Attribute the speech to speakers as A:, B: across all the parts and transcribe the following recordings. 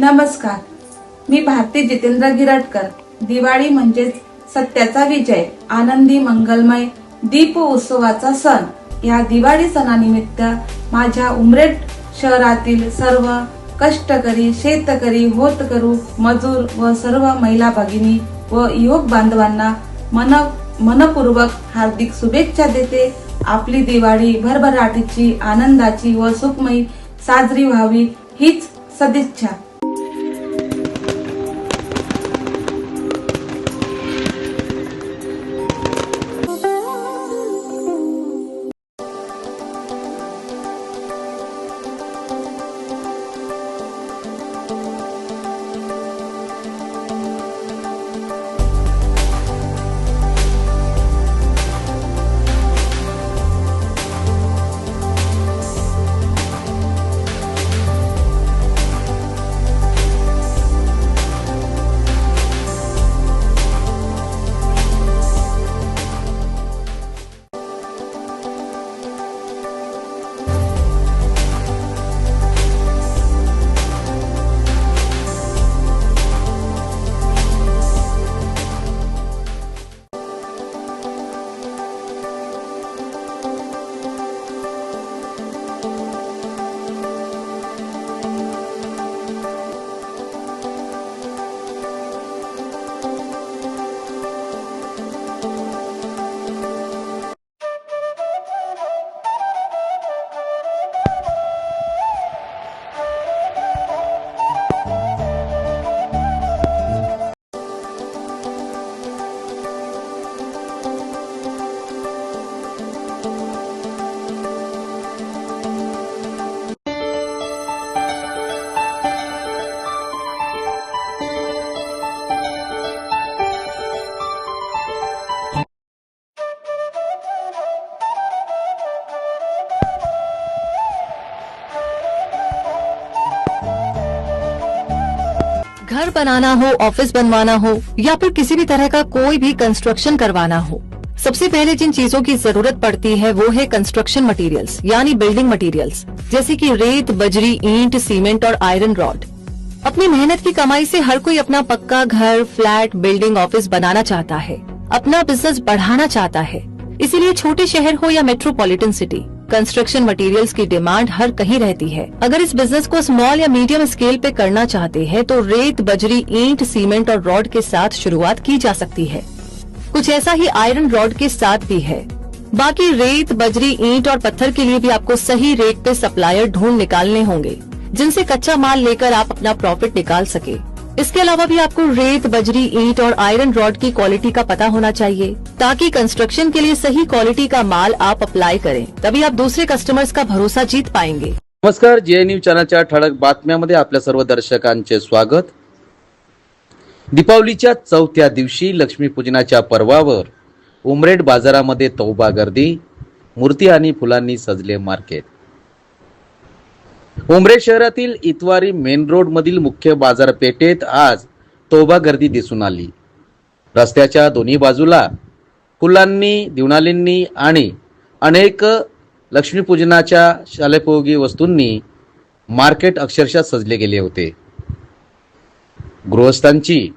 A: नमस्कार. मी भारती जितेंद्र गिरटकर. दिवाळी म्हणजेच सत्याचा विजय. आनंदी मंगलमय दीप उत्सवाचा सण. या दिवाळी सणानिमित्त माझ्या उमरेड शहरातील सर्व कष्टकरी शेतकरी होतकरू मजूर व सर्व महिला भगिनी व युवक बांधवांना मन मनपूर्वक हार्दिक शुभेच्छा देते. आपली दिवाळी भरभराटीची आनंदाची व सुखमयी साजरी व्हावी हीच सदिच्छा.
B: घर बनाना हो ऑफ़िस बनवाना हो, या फिर किसी भी तरह का कोई भी कंस्ट्रक्शन करवाना हो। सबसे पहले जिन चीज़ों की ज़रूरत पड़ती है, वो है कंस्ट्रक्शन मटेरियल्स यानी बिल्डिंग मटेरियल्स जैसे कि रेत, बजरी, ईंट सीमेंट और आयरन रॉड अपनी मेहनत की कमाई से हर कोई अपना पक्का घर फ्लैट बिल्डिंग ऑफ़िस बनाना चाहता है, अपना बिज़नेस बढ़ाना चाहता है। इसीलिए छोटे शहर हो या मेट्रोपॉलिटन सिटी कंस्ट्रक्शन मटेरियल्स की डिमांड हर कहीं रहती है। अगर इस बिज़नेस को स्मॉल या मीडियम स्केल पे करना चाहते हैं तो रेत, बजरी, ईंट, सीमेंट और रॉड के साथ शुरुआत की जा सकती है। कुछ ऐसा ही आयरन रॉड के साथ भी है। बाकी रेत, बजरी, ईंट और पत्थर के लिए भी आपको सही रेट पे सप्लायर ढूंढ निकालने होंगे, जिनसे कच्चा माल लेकर आप अपना प्रॉफिट निकाल सके। इसके अलावा भी आपको रेत बजरी ईंट और आयरन रॉड की क्वालिटी का पता होना चाहिए ताकि कंस्ट्रक्शन के लिए सही क्वालिटी का माल आप अप्लाई करें तभी आप दूसरे कस्टमर्स का भरोसा जीत पाएंगे।
C: नमस्कार जे न्यूज चॅनलच्या ठळक बातम्यामध्ये आपल्या सर्व दर्शकांचे स्वागत. दीपावलीच्या चौथ्या दिवशी लक्ष्मीपूजनाच्या पर्वावर उमरेड बाजारामध्ये तौबा गर्दी मूर्ती आणि फुलांनी सजले मार्केट. उमरे शहरातील इतवारी मेन रोड मधील मुख्य बाजारपेठेत आज तोबा गर्दी दिसून आली. रस्त्याच्या दोन्ही बाजूला फुलांनी दिवणालींनी आणि अनेक लक्ष्मीपूजनाच्या शालेपोगी वस्तूंनी मार्केट अक्षरशः सजले गेले होते. गृहस्थांची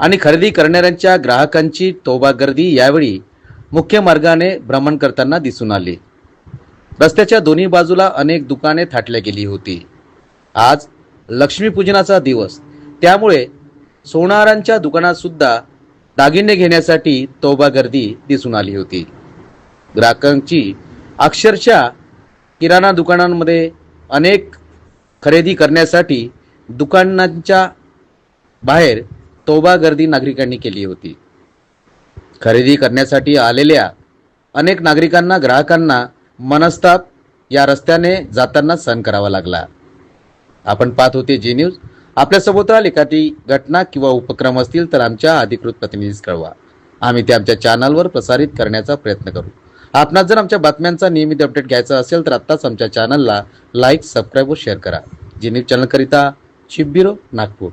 C: आणि खरेदी करणाऱ्यांच्या ग्राहकांची तोबा गर्दी यावेळी मुख्य मार्गाने भ्रमण करताना दिसून आली. रस्त्याच्या दोन्ही बाजूला अनेक दुकाने थाटल्या गेली होती. आज लक्ष्मीपूजनाचा दिवस. त्यामुळे सोनारांच्या दुकानात सुद्धा दागिने घेण्यासाठी तोबा गर्दी दिसून आली होती. ग्राहकांची अक्षरशः किराणा दुकानांमध्ये अनेक खरेदी करण्यासाठी दुकानांच्या बाहेर तोबा गर्दी नागरिकांनी केली होती. खरेदी करण्यासाठी आलेल्या अनेक नागरिकांना ग्राहकांना मनस्ताप या रस्त्याने जाताना सहन करावा लागला. आपण पाहत होते जी न्यूज आपल्या सभोवताल एखादी घटना किंवा उपक्रम असतील तर आमच्या अधिकृत प्रतिनिधीस कळवा. आम्ही ते आमच्या चॅनलवर प्रसारित करण्याचा प्रयत्न करू. आपणास जर आमच्या बातम्यांचा नियमित अपडेट घ्यायचा असेल तर आत्ताच आमच्या चॅनलला लाईक सबस्क्राईब व शेअर करा. जी न्यूज चॅनलकरिता चिब्बिरो नागपूर